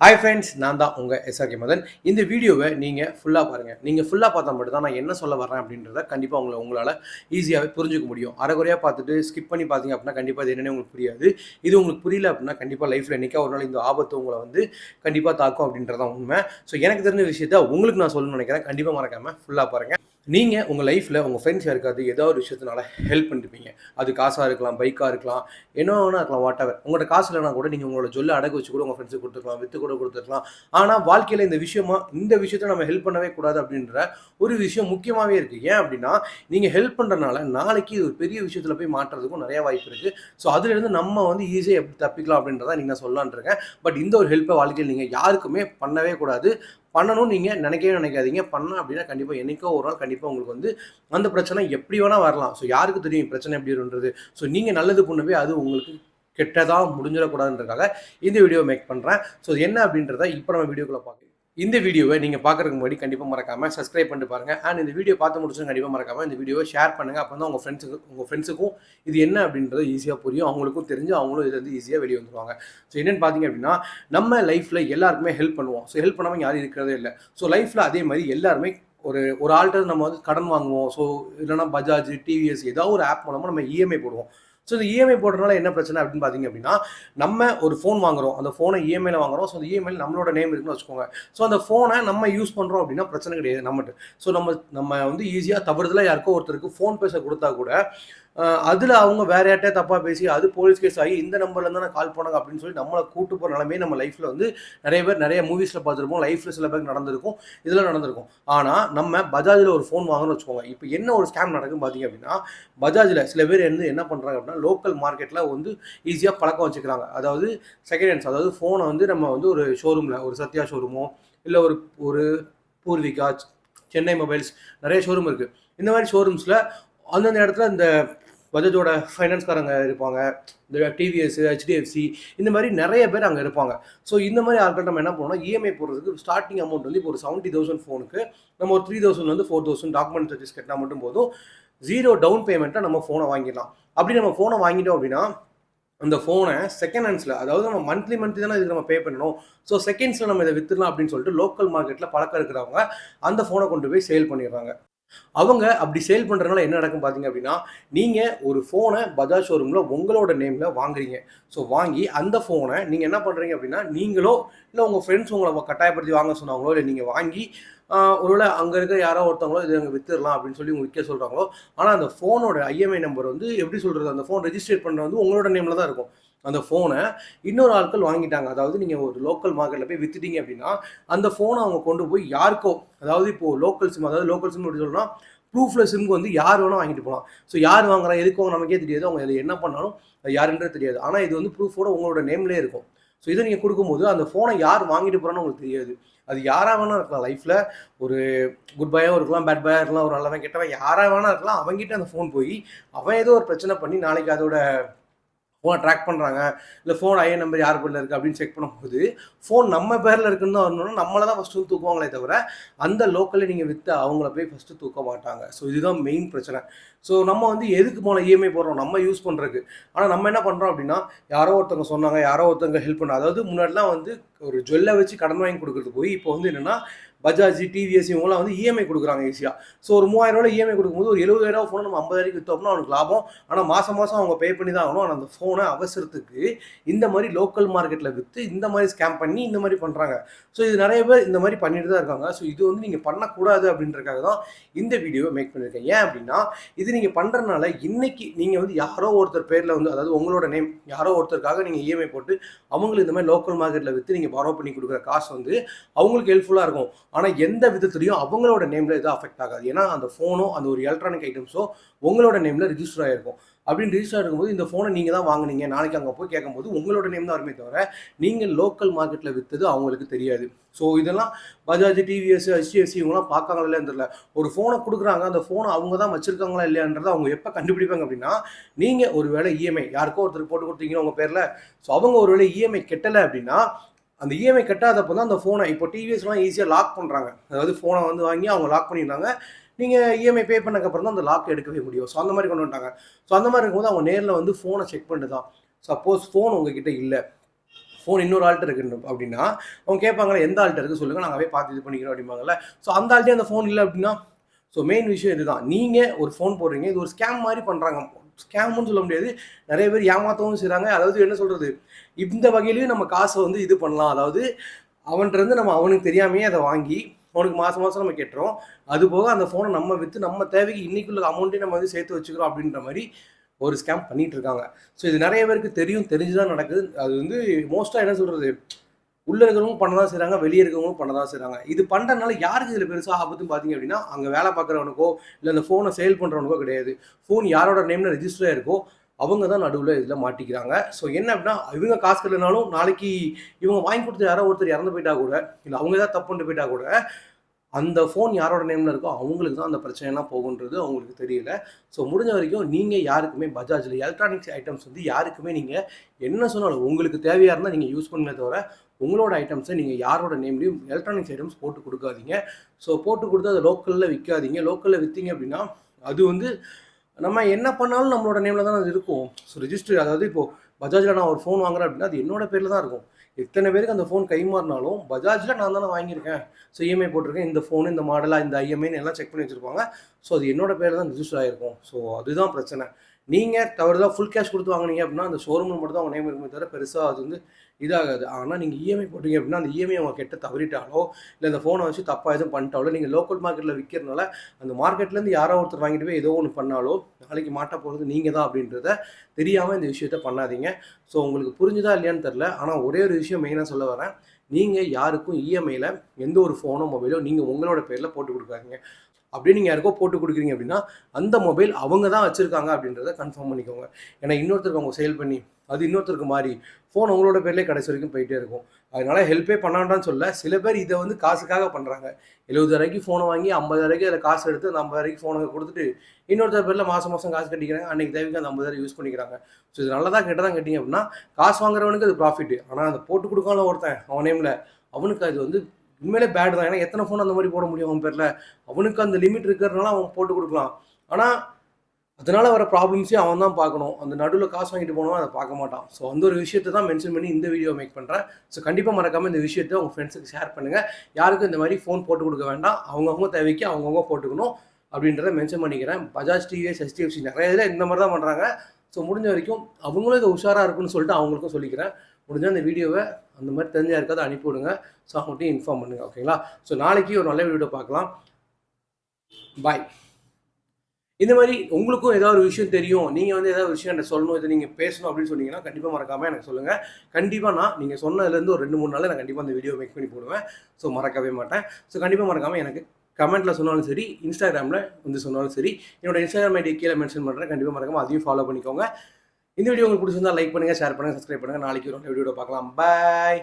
Hi friends நான் தான் உங்கள் எஸ்ஆர்கே மதன். இந்த வீடியோவை நீங்கள் ஃபுல்லாக பாருங்கள் நீங்கள் ஃபுல்லாக பார்த்தா மட்டும் தான் நான் என்ன சொல்ல வரேன் அப்படின்றத கண்டிப்பாக உங்களை உங்களால் ஈஸியாகவே புரிஞ்சுக்க முடியும். அரைக்குறையாக பார்த்துட்டு ஸ்கிப் பண்ணி பார்த்தீங்க அப்படின்னா கண்டிப்பாக இது என்னென்னு உங்களுக்கு புரியாது. இது உங்களுக்கு புரியல அப்படின்னா கண்டிப்பாக லைஃப்பில் என்றைக்கா ஒரு நாள் இந்த ஆபத்து உங்களை வந்து கண்டிப்பாக தாக்கும் அப்படின்றதான் உண்மை. ஸோ எனக்கு தெரிஞ்ச விஷயத்த உங்களுக்கு நான் சொல்லணும்னு நினைக்கிறேன். கண்டிப்பாக மறக்காமல் ஃபுல்லாக பாருங்கள் நீங்கள் உங்கள் லைஃப்பில் உங்கள் ஃப்ரெண்ட்ஸ் யாருக்காவது ஏதோ ஒரு விஷயத்தினால ஹெல்ப் பண்ணிருப்பீங்க. அது காசாக இருக்கலாம் பைக்காக இருக்கலாம் என்ன வேணா இருக்கலாம் வாட் எவர் உங்களோட காசு இல்லைனா கூட நீங்கள் உங்களோட சொல்ல அடகு வச்சு கூட உங்கள் ஃப்ரெண்ட்ஸுக்கு கொடுத்துருக்கலாம் வித்து கூட கொடுத்துருக்கலாம். ஆனால் வாழ்க்கையில் இந்த விஷயமா இந்த விஷயத்த நம்ம ஹெல்ப் பண்ணவே கூடாது அப்படின்ற ஒரு விஷயம் முக்கியமாகவே இருக்குது ஏன் அப்படின்னா நீங்கள் ஹெல்ப் பண்ணுறதுனால நாளைக்கு இது ஒரு பெரிய விஷயத்தில் போய் மாற்றுறதுக்கும் நிறையா வாய்ப்பு இருக்குது ஸோ அதுலேருந்து நம்ம வந்து ஈஸியாக எப்படி தப்பிக்கலாம் அப்படின்றத நீங்கள் சொல்லலான் இருக்கேன். பட் இந்த ஒரு ஹெல்ப்பை வாழ்க்கையில் நீங்கள் யாருக்குமே பண்ணவே கூடாது. பண்ணணும்னு நீங்கள் நினைக்கவே நினைக்காதீங்க. பண்ண அப்படின்னா கண்டிப்பாக என்றைக்கோ ஒரு நாள் கண்டிப்பாக உங்களுக்கு வந்து அந்த பிரச்சனை எப்படி வேணால் வரலாம். ஸோ யாருக்கு தெரியும் பிரச்சனை எப்படி வருன்றது ஸோ நீங்கள் நல்லது பண்ணவே அது உங்களுக்கு கெட்டதாக முடிஞ்சிடக்கூடாதுன்றதுக்காக இந்த வீடியோ மேக் பண்ணுறேன் ஸோ என்ன அப்படின்றத இப்போ நம்ம வீடியோக்குள்ளே பார்க்கலாம். இந்த வீடியோவை நீங்கள் பார்க்குறதுக்கு முன்னாடி கண்டிப்பாக மறக்காமல் சப்ஸ்கிரைப் பண்ணிட்டு பாருங்கள் அண்ட் இந்த வீடியோ பார்த்து முடிச்சு கண்டிப்பாக மறக்காமல் இந்த வீடியோவை ஷேர் பண்ணுங்கள் அப்போ தான் உங்கள் ஃப்ரெண்ட்ஸுக்கு உங்கள் ஃப்ரெண்ட்ஸுக்கும் இது என்ன அப்படின்றது ஈஸியாக புரியும். அவங்களுக்கும் தெரிஞ்சு அவங்களும் இதுலேருந்து ஈஸியாக வெளியே வந்துருவாங்க. ஸோ என்னென்னு பார்த்தீங்க அப்படின்னா நம்ம லைஃப்பில் எல்லாருக்குமே ஹெல்ப் பண்ணுவோம். ஸோ ஹெல்ப் பண்ணாமல் யாரும் இருக்கிறதே இல்லை. ஸோ லைஃப்பில் அதே மாதிரி எல்லாருமே ஒரு ஒரு ஆள்கிட்ட நம்ம வந்து கடன் வாங்குவோம். ஸோ இல்லைனா பஜாஜ் டிவிஎஸ் ஏதாவது ஒரு ஆப் மூலமாக நம்ம இஎம்ஐ போடுவோம். ஸோ இந்த இஎம்ஐ போடுறதுனால என்ன பிரச்சனை அப்படின்னு பார்த்தீங்க அப்படின்னா நம்ம ஒரு ஃபோன் வாங்குறோம். அந்த ஃபோனை இஎம்ஐயில் வாங்குறோம். ஸோ அந்த இஎம்ஐயில் நம்மளோட நேம் இருக்குன்னு வச்சுக்கோங்க. ஸோ அந்த ஃபோனை நம்ம யூஸ் பண்ணுறோம் அப்படின்னா பிரச்சனை கிடையாது நம்மகிட்ட. ஸோ நம்ம நம்ம வந்து ஈஸியாக தவறுதலாக யாருக்கோ ஒருத்தருக்கு ஃபோன் பேச கொடுத்தா கூட அதில் அவங்க வேற யார்ட்டே தப்பாக பேசி அது போலீஸ் கேஸ் ஆகி இந்த நம்பர்ல தான் கால் பண்ணாங்க அப்படின்னு சொல்லி நம்மளை கூட்டு போகிற நிலமே நம்ம லைஃப்பில் வந்து நிறைய பேர் நிறைய மூவிஸில் பார்த்துருப்போம். லைஃப்பில் சில பேருக்கு நடந்திருக்கும். இதெல்லாம் நடந்திருக்கும். ஆனால் நம்ம பஜாஜில் ஒரு ஃபோன் வாங்கணும்னு வச்சுக்கோங்க. இப்போ என்ன ஒரு ஸ்கேம் நடக்கும் பார்த்தீங்க அப்படின்னா பஜாஜில் சில பேர் வந்து என்ன பண்ணுறாங்க அப்படின்னா லோக்கல் மார்க்கெட்டில் வந்து ஈஸியாக பழக்கம் வச்சுக்கிறாங்க. அதாவது செகண்ட் ஹேண்ட்ஸ் அதாவது ஃபோனை வந்து நம்ம வந்து ஒரு ஷோரூமில் ஒரு சத்யா ஷோரூமோ இல்லை ஒரு ஒரு பூர்விகா சென்னை மொபைல்ஸ் நிறைய ஷோரூம் இருக்குது இந்த மாதிரி ஷோரூம்ஸில் அந்தந்த இடத்துல இந்த பஜாஜோட ஃபைனான்ஸ்காரங்க இருப்பாங்க. இந்த டிவிஎஸ் ஹெச்டிஎஃப்சி இந்த மாதிரி நிறைய பேர் அங்கே இருப்பாங்க. ஸோ இந்த மாதிரி ஆட்கள் நம்ம என்ன பண்ணோம்னா இஎம்ஐ போடுறதுக்கு ஸ்டார்டிங் அமௌண்ட் வந்து இப்போ ஒரு செவன்ட்டி தௌசண்ட் ஃபோனுக்கு நம்ம ஒரு த்ரீ தௌசண்ட் வந்து ஃபோர் தௌசண்ட் டாக்குமெண்ட் சார்ஜஸ் கட்டினா மட்டும் போதும். ஜீரோ டவுன் பேமெண்ட்டை நம்ம ஃபோனை வாங்கிடலாம். அப்படி நம்ம ஃபோனை வாங்கிட்டோம் அப்படின்னா அந்த ஃபோனை செகண்ட் ஹேண்ட்ஸில் அதாவது நம்ம மந்த்லி மந்த்லி தானே இதுக்கு நம்ம பே பண்ணணும். ஸோ செகண்ட்ஸில் நம்ம இதை விற்றுலாம் அப்படின்னு சொல்லிட்டு லோக்கல் மார்க்கெட்டில் பழக்கம் இருக்கிறவங்க அந்த ஃபோனை கொண்டு போய் சேல் பண்ணிடுறாங்க. அவங்க அப்படி சேல் பண்ணுறதுனால என்ன நடக்கும் பார்த்தீங்க அப்படின்னா நீங்கள் ஒரு ஃபோனை பஜாஜ் ஷோரூமில் உங்களோட நேமில் வாங்குறீங்க. ஸோ வாங்கி அந்த ஃபோனை நீங்கள் என்ன பண்ணுறீங்க அப்படின்னா நீங்களோ இல்லை உங்கள் ஃப்ரெண்ட்ஸ் உங்களை கட்டாயப்படுத்தி வாங்க சொன்னாங்களோ இல்லை நீங்கள் வாங்கி ஒருவேளை அங்கே இருக்க யாரோ ஒருத்தவங்களோ இது அங்கே வித்துடலாம் அப்படின்னு சொல்லி விற்க சொல்கிறாங்களோ ஆனால் அந்த ஃபோனோட ஐஎம்ஐ நம்பர் வந்து எப்படி சொல்கிறது அந்த ஃபோன் ரெஜிஸ்ட்ரேட் பண்ணுறது வந்து உங்களோட நேமில் தான் இருக்கும். அந்த ஃபோனை இன்னொரு ஆட்கள் வாங்கிட்டாங்க. அதாவது நீங்கள் ஒரு லோக்கல் மார்க்கெட்டில் போய் வித்துட்டீங்க அப்படின்னா அந்த ஃபோனை அவங்க கொண்டு போய் யாருக்கோ அதாவது இப்போது லோக்கல் சிம் அதாவது லோக்கல் சிம் எப்படி சொல்லணும்னா ப்ரூஃபில் சிம்க்கு வந்து யார் வேணால் வாங்கிட்டு போகலாம் ஸோ யார் வாங்குறா எதுக்கு நமக்கே தெரியாது. அவங்க இதில் என்ன பண்ணாலும் அது யாருன்றது தெரியாது. ஆனால் இது வந்து ப்ரூஃபோட உங்களோட நேம்லேயே இருக்கும். ஸோ இதை நீங்கள் கொடுக்கும்போது அந்த ஃபோனை யார் வாங்கிட்டு போகிறான்னு உங்களுக்கு தெரியாது. அது யாராக வேணா இருக்கலாம். லைஃப்பில் ஒரு குட் பையாக இருக்கலாம் பேட் பாயாக இருக்கலாம் ஒரு நல்லவன் கெட்டவன் யாராக வேணா இருக்கலாம். அவங்ககிட்ட அந்த ஃபோன் போய் அவன் ஏதோ ஒரு பிரச்சனை பண்ணி நாளைக்கு அதோட ஃபோனை ட்ராக் பண்ணுறாங்க இல்லை ஃபோன் ஐஎன் நம்பர் யார் பேரில் இருக்குது அப்படின்னு செக் பண்ணும்போது ஃபோன் நம்ம பேரில் இருக்குன்னு தான் வரணும்னா நம்மளை தான் ஃபஸ்ட்டு தூக்குவாங்களே தவிர அந்த லோக்கலில் நீங்கள் விற்று அவங்கள போய் ஃபஸ்ட்டு தூக்க மாட்டாங்க. ஸோ இதுதான் மெயின் பிரச்சனை. ஸோ நம்ம வந்து எதுக்கு போன இஎம்ஐ போடுறோம்? நம்ம யூஸ் பண்ணுறதுக்கு ஆனால் நம்ம என்ன பண்ணுறோம் அப்படின்னா யாரோ ஒருத்தவங்க சொன்னாங்க யாரோ ஒருத்தவங்க ஹெல்ப் பண்ண அதாவது முன்னாடிலாம் வந்து ஒரு ஜுவல்லை வச்சு கடன் வாங்கி கொடுக்குறது போய் இப்போ வந்து என்னென்னா பஜாஜ் டிவிஎஸ் இவங்கலாம் வந்து இஎம்ஐ கொடுக்குறாங்க ஈஸியாக ஸோ ஒரு மூவாயிரம் ரூபாய் இஎம்ஐ கொடுக்கும்போது ஒரு எழுபதாயிரம் ஃபோனை நம்ம ஐம்பதாயிரம் விற்றோம்னா அவனுக்கு லாபம். ஆனால் மாதம் மாதம் அவங்க பே பண்ணி தான் ஆகணும். ஆனால் அந்த ஃபோனை அவசரத்துக்கு இந்த மாதிரி லோக்கல் மார்க்கெட்டில் விற்று இந்த மாதிரி ஸ்கேம் பண்ணி இந்த மாதிரி பண்ணுறாங்க ஸோ இது நிறைய பேர் இந்த மாதிரி பண்ணிட்டு தான் இருக்காங்க. ஸோ இது வந்து நீங்கள் பண்ணக்கூடாது அப்படின்றக்காக தான் இந்த வீடியோவை மேக் பண்ணியிருக்கேன். ஏன் அப்படின்னா இது நீங்கள் பண்ணுறதுனால இன்னைக்கு நீங்கள் வந்து யாரோ ஒருத்தர் பேரில் வந்து அதாவது உங்களோட நேம் யாரோ ஒருத்தருக்காக நீங்கள் இஎம்ஐ போட்டு அவங்களுக்கு இந்த மாதிரி லோக்கல் மார்க்கெட்டில் விற்று நீங்கள் பரோ பண்ணி கொடுக்குற காசு வந்து அவங்களுக்கு ஹெல்ப்ஃபுல்லாக இருக்கும். ஆனால் எந்த விதத்துலையும் அவங்களோட நேமில் எதுவும் அஃபெக்ட் ஆகாது. ஏன்னா அந்த ஃபோனோ அந்த ஒரு எலக்ட்ரானிக் ஐட்டம்ஸோ உங்களோட நேமில் ரிஜிஸ்டர் ஆகிருக்கும் அப்படின்னு ரிஜிஸ்டர் ஆகிருக்கும்போது இந்த ஃபோனை நீங்கள் தான் வாங்குனீங்க. நாளைக்கு அங்கே போய் கேட்கும்போது உங்களோட நேம் தான் வருமே தவிர நீங்கள் லோக்கல் மார்க்கெட்டில் விற்றது அவங்களுக்கு தெரியாது. ஸோ இதெல்லாம் பஜாஜ் டிவிஎஸ் ஹெச்டிஎஃப்சி இவங்கலாம் பார்க்காங்களா இல்லைன்னு தெரியல. ஒரு ஃபோனை கொடுக்குறாங்க. அந்த ஃபோனை அவங்க தான் வச்சிருக்காங்களா இல்லையான்றதை அவங்க எப்போ கண்டுபிடிப்பாங்க அப்படின்னா நீங்கள் ஒரு வேளை இஎம்ஐ யாருக்கோ ஒருத்தர் போட்டு கொடுத்தீங்கன்னா உங்கள் பேரில். ஸோ அவங்க ஒரு வேளை இஎம்ஐ கெட்டலை அப்படின்னா அந்த இஎம்ஐ கட்டாதப்போ தான் அந்த ஃபோனை இப்போ டிவிஎஸ்லாம் ஈஸியாக லாக் பண்ணுறாங்க அதாவது ஃபோனை வந்து வாங்கி அவங்க லாக் பண்ணிடுறாங்க. நீங்கள் இஎம்ஐ பே பண்ணக்கப்புறம் தான் அந்த லாக் எடுக்கவே முடியும். ஸோ அந்த மாதிரி கொண்டு வந்துட்டாங்க. ஸோ அந்த மாதிரி இருக்கும்போது அவங்க நேரில் வந்து ஃபோனை செக் பண்ணிட்டு தான் சப்போஸ் ஃபோன் உங்ககிட்ட இல்லை. ஃபோன் இன்னொரு ஆள்கிட்ட இருக்கு அப்படின்னா அவங்க கேட்பாங்களே எந்த ஆள்கிட்ட இருக்குது சொல்லுங்கள் நாங்கள் போய் பார்த்து இது பண்ணிக்கிறோம் அப்படிம்பாங்கல்ல. ஸோ அந்த ஆள்கிட்டே அந்த ஃபோன் இல்லை அப்படின்னா ஸோ மெயின் விஷயம் இதுதான். நீங்கள் ஒரு ஃபோன் போடுறீங்க. இது ஒரு ஸ்கேம் மாதிரி பண்ணுறாங்க ஸ்கேம்னு சொல்ல முடியாது. நிறைய பேர் ஏமாற்றவும் செய்கிறாங்க அதாவது என்ன சொல்கிறது இந்த வகையிலையும் நம்ம காசை வந்து இது பண்ணலாம். அதாவது அவன்கிட்டருந்து நம்ம அவனுக்கு தெரியாமையே அதை வாங்கி அவனுக்கு மாதம் மாதம் நம்ம கட்டுறோம். அது போக அந்த ஃபோனை நம்ம விற்று நம்ம தேவைக்கு இன்னைக்குள்ள அமௌண்ட்டையும் நம்ம வந்து சேர்த்து வச்சுக்கிறோம் அப்படின்ற மாதிரி ஒரு ஸ்கேம் பண்ணிகிட்டு இருக்காங்க. ஸோ இது நிறைய பேருக்கு தெரியும். தெரிஞ்சு தான் நடக்குது. அது வந்து மோஸ்ட்டாக என்ன சொல்கிறது உள்ள இருக்கிறவங்க பண்ண தான் செய்கிறாங்க வெளியே இருக்கிறவங்களும் பண்ண தான் செய்கிறாங்க இது பண்ணுறதுனால யாருக்கு இதில் பெருசாக ஆபத்துன்னு பார்த்தீங்க அப்படின்னா அங்கே வேலை பார்க்குறவனுக்கோ இல்லை அந்த ஃபோனை சேல் பண்ணுறவனுக்கோ கிடையாது. ஃபோன் யாரோட நேமில் ரெஜிஸ்டர் ஆயிருக்கோ அவங்க தான் நடுவில் இதில் மாட்டிக்கிறாங்க. ஸோ என்ன அப்படின்னா இவங்க காசு கட்டலனாலும் நாளைக்கு இவங்க வாங்கி கொடுத்த யாரோ ஒருத்தர் இறந்து போயிட்டா கூட இல்லை அவங்க ஏதாவது தப்பு பண்ணிட்டு போயிட்டா கூட அந்த ஃபோன் யாரோட நேமில் இருக்கோ அவங்களுக்கு தான் அந்த பிரச்சனைலாம் போகுன்றது அவங்களுக்கு தெரியல. ஸோ முடிஞ்ச வரைக்கும் நீங்கள் யாருக்குமே பஜாஜில் எலக்ட்ரானிக்ஸ் ஐட்டம்ஸ் வந்து யாருக்குமே நீங்கள் என்ன சொன்னாலும் உங்களுக்கு தேவையாக இருந்தால் நீங்கள் யூஸ் பண்ணல தவிர உங்களோட ஐட்டம்ஸை நீங்கள் யாரோட நேம்லையும் எலக்ட்ரானிக்ஸ் ஐட்டம்ஸ் போட்டு கொடுக்காதீங்க. ஸோ போட்டு கொடுத்து அதை லோக்கலில் விற்காதீங்க லோக்கலில் விற்றீங்க அப்படின்னா அது வந்து நம்ம என்ன பண்ணாலும் நம்மளோட நேமில் தான் அது இருக்கும். ஸோ ரிஜிஸ்டர் அதாவது இப்போது பஜாஜில் நான் ஒரு ஃபோன் வாங்குறேன் அப்படின்னா அது என்னோட பேரில் தான் இருக்கும். எத்தனை பேருக்கு அந்த ஃபோன் கை மாறினாலும் பஜாஜில் நான் தானே வாங்கியிருக்கேன். ஸோ இஎம்ஐ போட்டிருக்கேன். இந்த ஃபோனு இந்த மாடலாக இந்த ஐஎம்ஐன்னு எல்லாம் செக் பண்ணி வச்சுருப்பாங்க. ஸோ அது என்னோட பேரில் தான் ரிஜிஸ்டர் ஆகிருக்கும் ஸோ அதுதான் பிரச்சனை. நீங்கள் தவறுதான் ஃபுல் கேஷ் கொடுத்து வாங்குனீங்க அப்படின்னா அந்த ஷோரூமில் மட்டும் தான் அவங்க நேம் இருக்குமே தவிர பெருசாக அது வந்து இதாகாது. ஆனால் நீங்கள் இஎம்ஐ போட்டீங்க அப்படின்னா அந்த இஎம்ஐ அவங்க கெட்ட தவறிட்டாலோ இல்லை அந்த ஃபோனை வச்சு தப்பாக எதுவும் பண்ணிட்டாலோ நீங்கள் லோக்கல் மார்க்கெட்டில் விற்கிறனால அந்த மார்க்கெட்லேருந்து யாரோ ஒருத்தர் வாங்கிட்டு போய் ஏதோ ஒன்று பண்ணாலோ நாளைக்கு மாட்ட போகிறது நீங்கள் தான் அப்படின்றத தெரியாமல் இந்த விஷயத்த பண்ணாதீங்க. ஸோ உங்களுக்கு புரிஞ்சுதா இல்லையான்னு தெரில ஆனால் ஒரே ஒரு விஷயம் மெயினாக சொல்ல வரேன். நீங்கள் யாருக்கும் இஎம்ஐயில் எந்த ஒரு ஃபோனோ மொபைலோ நீங்கள் உங்களோட பேரில் போட்டு கொடுக்காதீங்க. அப்படியே நீங்கள் யாருக்கோ போட்டு கொடுக்குறீங்க அப்படின்னா அந்த மொபைல் அவங்க தான் வச்சுருக்காங்க அப்படின்றத கன்ஃபார்ம் பண்ணிக்கோங்க. ஏன்னா இன்னொருத்தருக்கு அவங்க சேல் பண்ணி அது இன்னொருத்தருக்கு மாறி ஃபோன் உங்களோட பேர்லேயே கடைசி வரைக்கும் போயிட்டே இருக்கும். அதனால ஹெல்ப்பே பண்ணாண்டான்னு சொல்ல சில பேர் இதை வந்து காசுக்காக பண்ணுறாங்க எழுபதாயிரூபாய்க்கு ஃபோனை வாங்கி ஐம்பதாயிரூபாய்க்கு அதில் காசு எடுத்து அந்த ஐம்பதாயிரூபாய்க்கு ஃபோனை கொடுத்துட்டு இன்னொருத்தர் பேரில் மாதம் மாதம் காசு கட்டிக்கிறாங்க. அன்றைக்கி தேவைக்கு அந்த ஐம்பதாயிரம் யூஸ் பண்ணிக்கிறாங்க. ஸோ இது நல்லதாக கெட்டதாக கட்டிங்க அப்படின்னா காசு வாங்குறவனுக்கு அது ப்ராஃபிட் ஆனால் அதை போட்டு கொடுக்காம ஒருத்தன் அவன் நேமில் அவனுக்கு அது வந்து உண்மையிலே பேட் தான். ஏன்னா எத்தனை ஃபோன் அந்த மாதிரி போட முடியும் அவன் பேரில்? அவனுக்கு அந்த லிமிட் இருக்கிறதுனால அவன் போட்டு கொடுக்கலாம். ஆனால் அதனால வர ப்ராப்ளம்ஸையும் அவன் தான் பார்க்கணும். அந்த நடுவில் காசு வாங்கிட்டு போனவன் அதை பார்க்க மாட்டான். ஸோ அந்த ஒரு விஷயத்தை தான் மென்ஷன் பண்ணி இந்த வீடியோ மேக் பண்ணுறேன் ஸோ கண்டிப்பாக மறக்காமல் இந்த விஷயத்தை உங்கள் ஃப்ரெண்ட்ஸுக்கு ஷேர் பண்ணுங்கள் யாருக்கும் இந்த மாதிரி ஃபோன் போட்டு கொடுக்க வேண்டாம். அவங்கவுங்க தேவைக்கு அவங்கவுங்க போட்டுக்கணும் அப்படின்றத மென்ஷன் பண்ணிக்கிறேன். பஜாஜ் டிவிஎஸ் எஸ்டிஎஃப்சி நிறைய இதில் இந்த மாதிரி தான் பண்ணுறாங்க ஸோ முடிஞ்ச வரைக்கும் அவங்களும் இதை உஷாராக இருக்குன்னு சொல்லிட்டு அவங்களுக்கும் சொல்லிக்கிறேன். முடிஞ்சால் அந்த வீடியோவை அந்த மாதிரி தெரிஞ்ச யாருக்காவது அனுப்பி விடுங்க ஸோ அவங்கள்ட்டையும் இன்ஃபார்ம் பண்ணுங்கள் ஓகேங்களா ஸோ நாளைக்கு ஒரு நல்ல வீடியோ பார்க்கலாம். பாய் இந்த மாதிரி உங்களுக்கும் ஏதாவது ஒரு விஷயம் தெரியும் நீங்கள் வந்து ஏதாவது ஒரு விஷயம் என்ன சொல்லணும் இதை நீங்கள் பேசணும் அப்படின்னு சொன்னீங்கன்னா கண்டிப்பாக மறக்காமல் எனக்கு சொல்லுங்கள் கண்டிப்பாக நான் நீங்கள் சொன்னதுலேருந்து ஒரு ரெண்டு மூணு நாள் நான் கண்டிப்பாக அந்த வீடியோ மேக் பண்ணி போடுவேன். ஸோ மறக்கவே மாட்டேன். ஸோ கண்டிப்பாக மறக்காமல் எனக்கு கமெண்ட்டில் சொன்னாலும் சரி இன்ஸ்டாகிராமில் வந்து சொன்னாலும் சரி என்னோட இன்ஸ்டாகிராம் ஐடி கீழே மென்ஷன் பண்ணுறேன் கண்டிப்பாக மறக்காமல் அதையும் ஃபாலோ பண்ணிக்கோங்க. இந்த வீடியோ உங்களுக்கு பிடிச்சிருந்தா லைக் பண்ணுங்கள் ஷேர் பண்ணுங்கள் சப்ஸ்கிரைப் பண்ணுங்கள் நாளைக்கு ஒரு வீடியோ பார்க்கலாம். பாய்